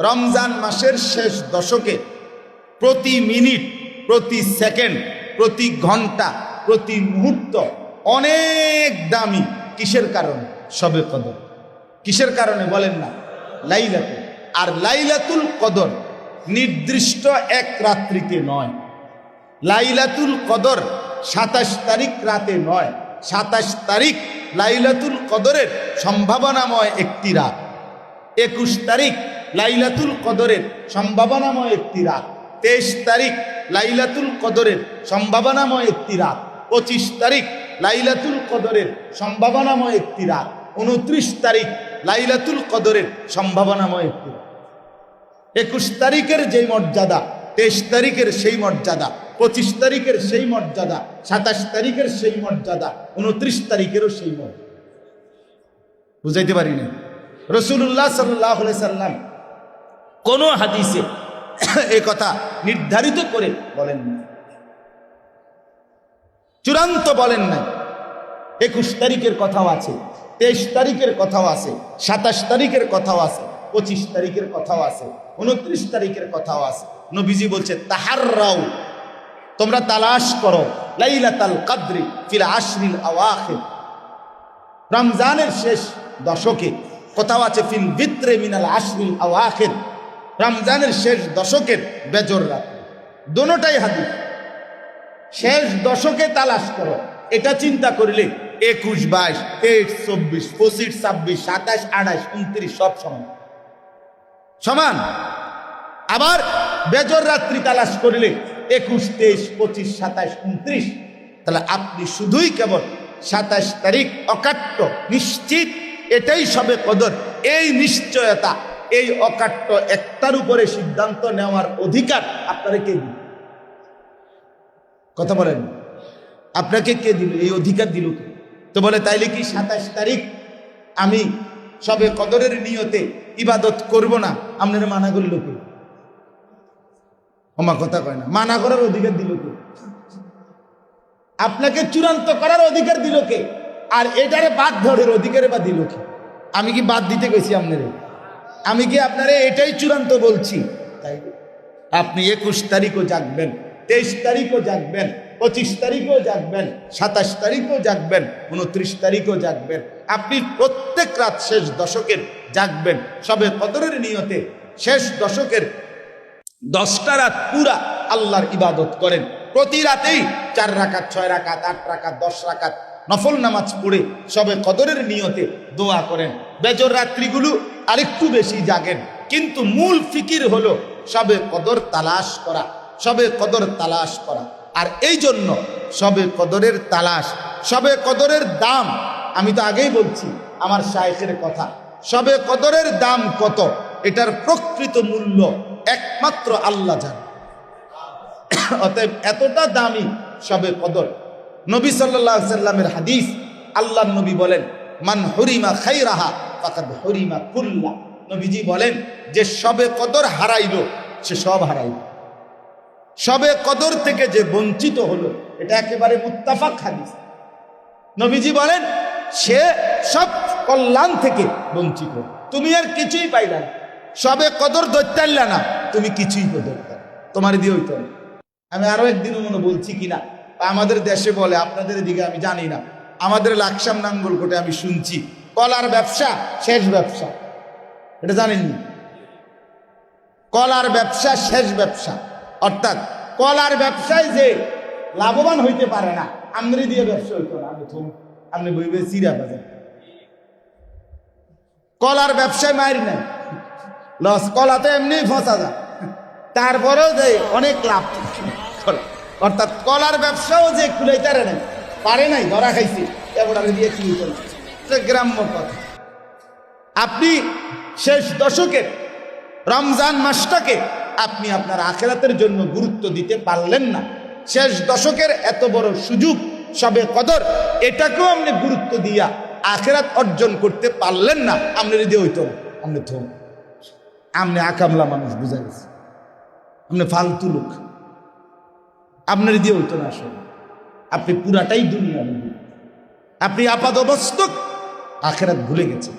রমজান মাসের শেষ দশকে প্রতি মিনিট, প্রতি সেকেন্ড, প্রতি ঘণ্টা, প্রতি মুহূর্ত অনেক দামি। কিসের কারণে? সবে কদর। কিসের কারণে বলেন না? লাইলাতুল। আর লাইলাতুল কদর নির্দিষ্ট এক রাত্রিতে নয়। লাইলাতুল কদর সাতাশ তারিখ রাতে নয়। সাতাশ তারিখ লাইলাতুল কদরের সম্ভাবনাময় একটি রাত। একুশ তারিখ লাইলাতুল কদরের সম্ভাবনাময় একটি রাত। তেইশ তারিখ লাইলাতুল কদরের সম্ভাবনাময় একটি রাত। পঁচিশ তারিখ লাইলাতুল কদরের সম্ভাবনাময় একটি রাত। উনত্রিশ তারিখ লাইলাতুল কদরের সম্ভাবনাময় একটি রাত। একুশ তারিখের যেই মর্যাদা, তেইশ তারিখের সেই মর্যাদা, পঁচিশ তারিখের সেই মর্যাদা, সাতাশ তারিখের সেই মর্যাদা, উনত্রিশ তারিখেরও সেই মর্যাদা। বুঝাইতে পারি না রসুল্লাহ সাল্লাহ সাল্লাম কোন হাদিসে এ কথা নির্ধারিত করে বলেন না চূড়ান্ত বলেন নাই। একুশ তারিখের কথাও আছে, তেইশ তারিখের কথাও আছে, সাতাশ তারিখের কথাও আছে, পঁচিশ তারিখের কথাও আছে, উনত্রিশ তারিখের কথাও আছে। নবীজি বলছে তাহার রাও তোমরা তালাশ করো, লাইলাতাল কাদ্রি ফিল আশরিল আওয়াখির। রমজানের শেষ দশকে কোথাও আছে, ফিল বিত্রে মিনাল আশরিল আওয়াখির। রমজানের শেষ দশকের বেজর রাত। দোনোটাই হাদিস। শেষ দশকে তালাশ করো। এটা চিন্তা করলে একুশ, বাইশ, তেইশ, চব্বিশ, পঁচিশ, ছাব্বিশ, সাতাশ, আঠাশ, উনত্রিশ, সব সমান। সমান। আবার বেজর রাত্রি তালাশ করলে একুশ, তেইশ, পঁচিশ, সাতাশ, উনত্রিশ। তাহলে আপনি শুধুই কেবল সাতাশ তারিখ অকাট্য, নিশ্চিত, এটাই সবে কদর, এই নিশ্চয়তা। এই অকাট্য একটার উপরে সিদ্ধান্ত নেওয়ার অধিকার আপনারা কে দিল? কথা বলেন। আপনাকে কে দিল? এই অধিকার দিল কে? তো বলে, তাইলে কি সাতাশ তারিখ আমি সবে কদরের নিয়তে ইবাদত করব না? আপনার মানা করল কে? ওমা, কথা কয় না। মানা করার অধিকার দিল কে? আপনাকে চূড়ান্ত করার অধিকার দিল কে? আর এটারে বাদ ধরের অধিকারে বা দিল কে? আমি কি বাদ দিতে গেছি আপনারে? আমি কি আপনারে এটাই চূড়ান্ত বলছি? তাই আপনি একুশ তারিখও জাগবেন, তেইশ তারিখও জাগবেন, পঁচিশ তারিখও জাগবেন, সাতাশ তারিখও জাগবেন, উনত্রিশ তারিখও জাগবেন। আপনি প্রত্যেক রাত শেষ দশকের জাগবেন, সবে কদরের নিয়তে শেষ দশকের দশটা রাত পুরা আল্লাহর ইবাদত করেন। প্রতি রাতেই চার রাকাত, ছয় রাকাত, আট রাকাত, দশ রাকাত নফল নামাজ পড়ে সবে কদরের নিয়তে দোয়া করেন। বেজর রাত্রিগুলো আরেকটু বেশি জাগেন। কিন্তু মূল ফিকির হলো সবে কদর তালাশ করা, সবে কদর তালাশ করা। আর এই জন্য সবে কদরের তালাশ, সবে কদরের দাম, আমি তো আগেই বলছি আমার শায়েখের কথা, সবে কদরের দাম কত, এটার প্রকৃত মূল্য একমাত্র আল্লাহ জান। অতএব এতটা দামি সবে কদর। নবী সাল্লাহ সাল্লামের হাদিস আল্লাহ নবী বলেন, মান হরিমা খাই রাহা ফাকাদ হরিমা কুল্লা। নবীজি বলেন, যে সবে কদর হারাইল, সে সব হারাইল। সবে কদর থেকে যে বঞ্চিত হলো, এটা একেবারে মুত্তাফাক হাদিস। নবীজি বলেন, সে সব কল্যাণ থেকে বঞ্চিত। তুমি আর কিছুই পাইলা সবে কদর দৈত্যাল্লা না, তুমি কিছুই ধরতে তোমার দিয়ে হইতো আমি আরও একদিন মনে বলছি কিনা, আমাদের দেশে বলে, আপনাদের দিকে আমি জানি না। আমাদের লাকসাম নাঙ্গল নাঙ্গলকোটে আমি শুনছি কলার ব্যবসা, শেষ ব্যবসা। এটা জানেননি? কলার ব্যবসা, শেষ ব্যবসা। অর্থাৎ কলার ব্যবসায় যে লাভবান হইতে পারে না আমদানি দিয়ে ব্যবসা হইতো না। আমি আপনি বইবে চিরা বাজার। কলার ব্যবসায় মায়ের নাই। লস কলাতে এমনি ফসা যায়। তারপরেও যে অনেক লাভ অর্থাৎ কলার ব্যবসাও যে খুলাইতারে নাই, পারে নাই, ধরা খাইছে। এবারে দিয়ে কি গ্রাম্য কথা। আপনি শেষ দশকের রমজান মাসটাকে আপনি আপনার আখেরাতের জন্য গুরুত্ব দিতে পারলেন না। শেষ দশকের এত বড় সুযোগ, সবে কদর, এটাকেও আপনি গুরুত্ব দিয়া আখেরাত অর্জন করতে পারলেন না। আপনি যদি হইতো আপনি থো আপনি আকামলা মানুষ, বুঝা গেছে। আপনি ফালতু লোক। আপনার দিয়ে হইতো না আসলে আপনি পুরাটাই দুনিয়া আপনি আপাত অবস্থক আখেরাত ভুলে গেছে।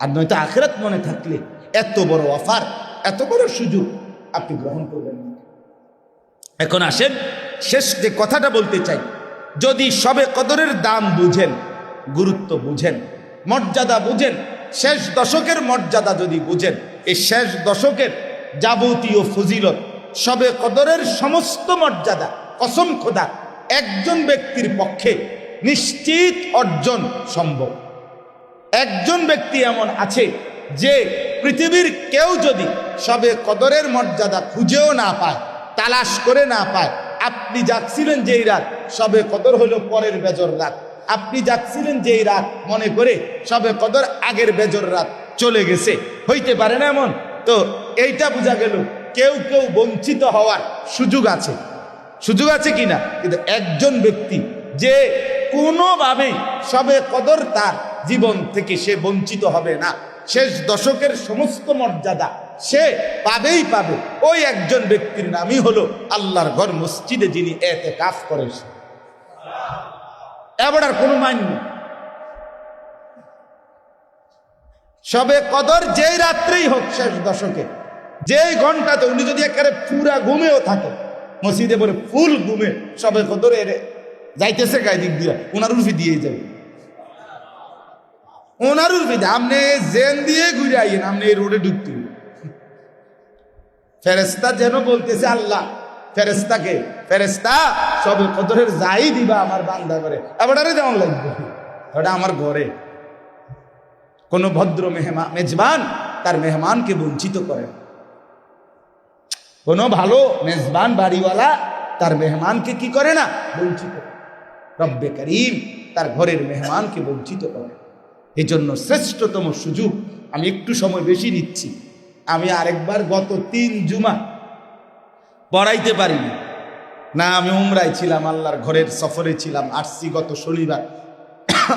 আর নয়তো আখেরাত মনে থাকলে এত বড় অফার, এত বড় সুযোগ আপনি গ্রহণ করবেন এখন আসেন, শেষ যে কথাটা বলতে চাই। যদি সবে কদরের দাম বুঝেন, গুরুত্ব বুঝেন, মর্যাদা বুঝেন, শেষ দশকের মর্যাদা যদি বুঝেন, এই শেষ দশকের যাবতীয় ফজিলত, সবে কদরের সমস্ত মর্যাদা, কসম খোদা, একজন ব্যক্তির পক্ষে নিশ্চিত অর্জন সম্ভব। একজন ব্যক্তি এমন আছে যে পৃথিবীর কেউ যদি সবে কদরের মর্যাদা খুঁজেও না পায়, তালাশ করে না পায়, আপনি যাচ্ছিলেন যেই রাত, সবে কদর হলো পরের বেজর রাত। আপনি যাচ্ছিলেন যেই রাত, মনে করে সবে কদর আগের বেজর রাত চলে গেছে। হইতে পারে না এমন? তো এইটা বোঝা গেল, কেউ কেউ বঞ্চিত হওয়ার সুযোগ আছে। সুযোগ আছে কিনা? কিন্তু একজন ব্যক্তি যে কোনোভাবেই সবে কদর তার জীবন থেকে সে বঞ্চিত হবে না। শেষ দশকের সমস্ত মর্যাদা সে পাবেই পাবে। ওই একজন ব্যক্তির নামই হলো আল্লাহর ঘর মসজিদে যিনি এতে কাজ করে এবার আর কোনো নেই। সবে কদর যেই রাত্রেই হোক শেষ দশকে, যেই ঘন্টাতে উনি যদি একেবারে পুরা ঘুমেও থাকে মসজিদে বলে ফুল ঘুমে সবে কদর যাইতেছে গায়ে দিক দিয়ে। ওনার উর্ফি দিয়ে যাবে। ওনার উর্ফি আপনি জেন দিয়ে ঘুরে আইয়েন, আপনি এই রোডে ঢুকতে ফেরেস্তা যেন বলতেছে, আল্লাহ ফেরেস্তাকে ফেরেস্তা সবে কদরের যাই দিবা আমার বান্দা করে এবারে যেমন লাগবে। ওটা আমার ঘরে। কোনো ভদ্র মেহমা মেজবান, তার মেহমানকে বঞ্চিত করে। কোনো ভালো, মেজবান, বাড়িওয়ালা, তার মেহমানকে কি করে না? বঞ্চিত করে। রব্বে করিম তার ঘরের মেহমানকে বঞ্চিত করে। এই জন্য শ্রেষ্ঠতম সুযোগ আমি একটু সময় বেশি নিচ্ছি। আমি আরেকবার গত তিন জুমা পড়াইতে পারিনি না। আমি উমরায় ছিলাম, আল্লাহর ঘরের সফরে ছিলাম, আসছি গত শনিবার।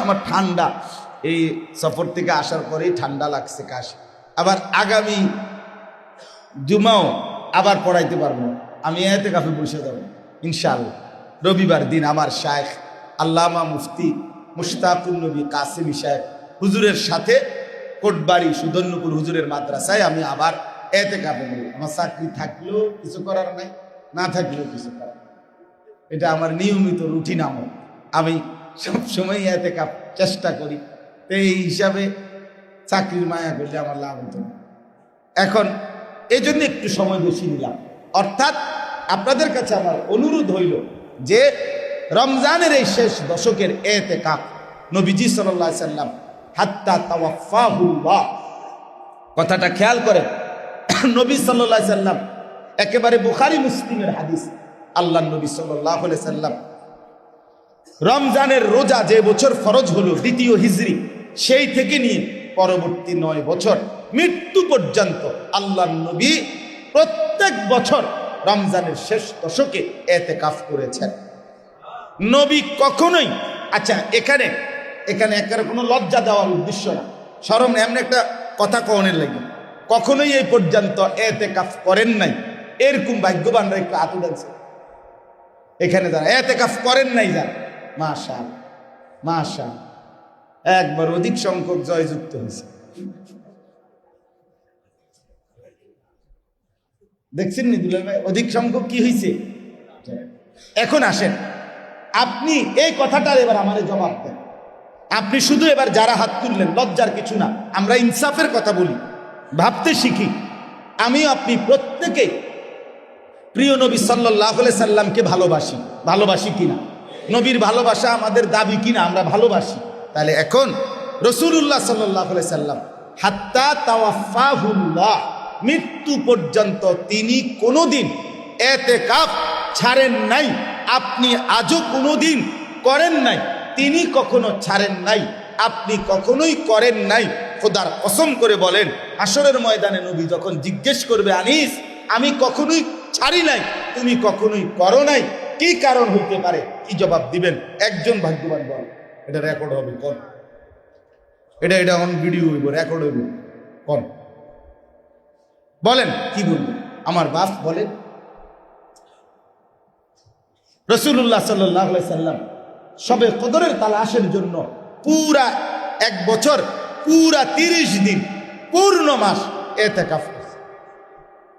আমার ঠান্ডা, এই সফর থেকে আসার পরেই ঠান্ডা লাগছে কাশ। আবার আগামী জুমাও আবার পড়াইতে পারব। আমি এতে কাফে বসে যাব ইনশাআল্লাহ। রবিবার দিন আমার শায়েখ আল্লামা মুফতি মুশতাকুল নবী কাসিমি সাহেব হুজুরের সাথে কোটবাড়ি সুদন্যপুর হুজুরের মাদ্রাসায় আমি আবার এতে কাপে বলি আমার চাকরি থাকলেও কিছু করার নাই, না থাকলেও কিছু করার। এটা আমার নিয়মিত রুটিন আমল। আমি সবসময় এতে কাপ চেষ্টা করি, তো এই হিসাবে চাকরির মায়া করলে আমার লাভ হতো এখন এই জন্য একটু সময় বেশি নিলাম। অর্থাৎ আপনাদের কাছে আমার অনুরোধ হইল যে রমজানের এই শেষ দশকের এতে কাপ নবীজি সাল্লাহ সাল্লাম হাত্তা তাওয়াফাহুল্লাহ কথাটা খেয়াল করেন নবী সাল্লাহ সাল্লাম একেবারে বুখারি মুসলিমের হাদিস। আল্লাহ নবী সাল্লাহ সাল্লাম রমজানের রোজা যে বছর ফরজ হলো, দ্বিতীয় হিজরি, সেই থেকে নিয়ে পরবর্তী নয় বছর, মৃত্যু পর্যন্ত আল্লাহ নবী প্রত্যেক বছর রমজানের শেষ দশকে এতে কাফ করেছেন। নবী কখনোই আচ্ছা এখানে এখানে একেবারে কোনো লজ্জা দেওয়ার উদ্দেশ্য না। সরম এমন একটা কথা কনের লাগে। কখনোই এই পর্যন্ত এতে কাফ করেন নাই। এরকম ভাগ্যবানরা একটু আতু ডাকছে এখানে যারা এতে কাফ করেন নাই যারা মাশা মাশা একবার অধিক সংখ্যক জয়যুক্ত হয়েছে। দেখছেন নি দুলাল ভাই? অধিক সংখ্যক কি হয়েছে এখন আসেন। আপনি এই কথাটার এবার আমারে জবাব দেন। আপনি শুধু এবার যারা হাত তুললেন, লজ্জার কিছু না, আমরা ইনসাফের কথা বলি, ভাবতে শিখি। আমি আপনি প্রত্যেকে প্রিয় নবী সাল্লাহ সাল্লামকে ভালোবাসি। ভালোবাসি কিনা? নবীর ভালোবাসা আমাদের দাবি কিনা? আমরা ভালোবাসি। তাহলে এখন রসুল্লাহ সাল্লাহ সাল্লাম, হাত্তা তাওয়াফাহুল্লাহ, মৃত্যু পর্যন্ত তিনি কোনোদিন এতে কাপ ছাড়েন নাই। আপনি আজও কোনোদিন করেন নাই, তিনি কখনো ছাড়েন নাই, আপনি কখনোই করেন নাই। খোদার কসম করে বলেন আসরের ময়দানে নবী যখন জিজ্ঞেস করবে, আনিস, আমি কখনোই ছাড়ি নাই, তুমি কখনোই করো নাই, কি কারণ হইতে পারে? কি জবাব দিবেন? একজন ভাগ্যবান বল, এটা রেকর্ড হবে, কোন? এটা এটা অন ভিডিও হইব রেকর্ড হইব, কোন? বলেন, কি বলবেন আমার বাপ বলেন রসুল্লাহ সাল্লাহ সাল্লাম সবে কদরের তালাশের জন্য পুরা এক বছর, পুরা তিরিশ দিন পূর্ণ মাস এতে কাফ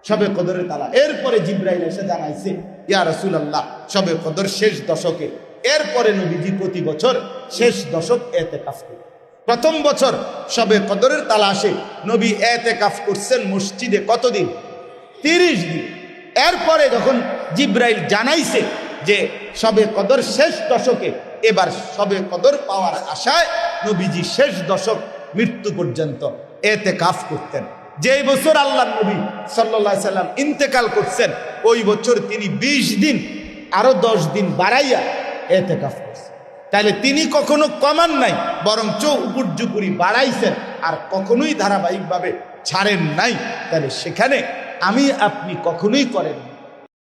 সবে কদরের তালা এরপরে জিব্রাইল এসে জানাইছে, ইয়া রাসূলুল্লাহ, সবে কদর শেষ দশকে, এরপরে নবীজি প্রতি বছর শেষ দশক এতে কাফ করে প্রথম বছর সবে কদরের তালা আসে নবী এতে কাফ করছেন মসজিদে কতদিন? তিরিশ দিন। এরপরে যখন জিব্রাইল জানাইছে যে সবে কদর শেষ দশকে, এবার সবে কদর পাওয়ার আশায় নবীজি শেষ দশক মৃত্যু পর্যন্ত এতে কাফ করতেন। যেই বছর আল্লাহ নবী সাল্লা সাল্লাম ইন্তেকাল করছেন, ওই বছর তিনি ২০ দিন, আরও দশ দিন বাড়াইয়া এতে কাফ করছেন। তাহলে তিনি কখনো কমান নাই বরং চৌ উপর্যুপুরি বাড়াইছেন, আর কখনোই ধারাবাহিকভাবে ছাড়েন নাই। তাহলে সেখানে আমি আপনি কখনোই করেন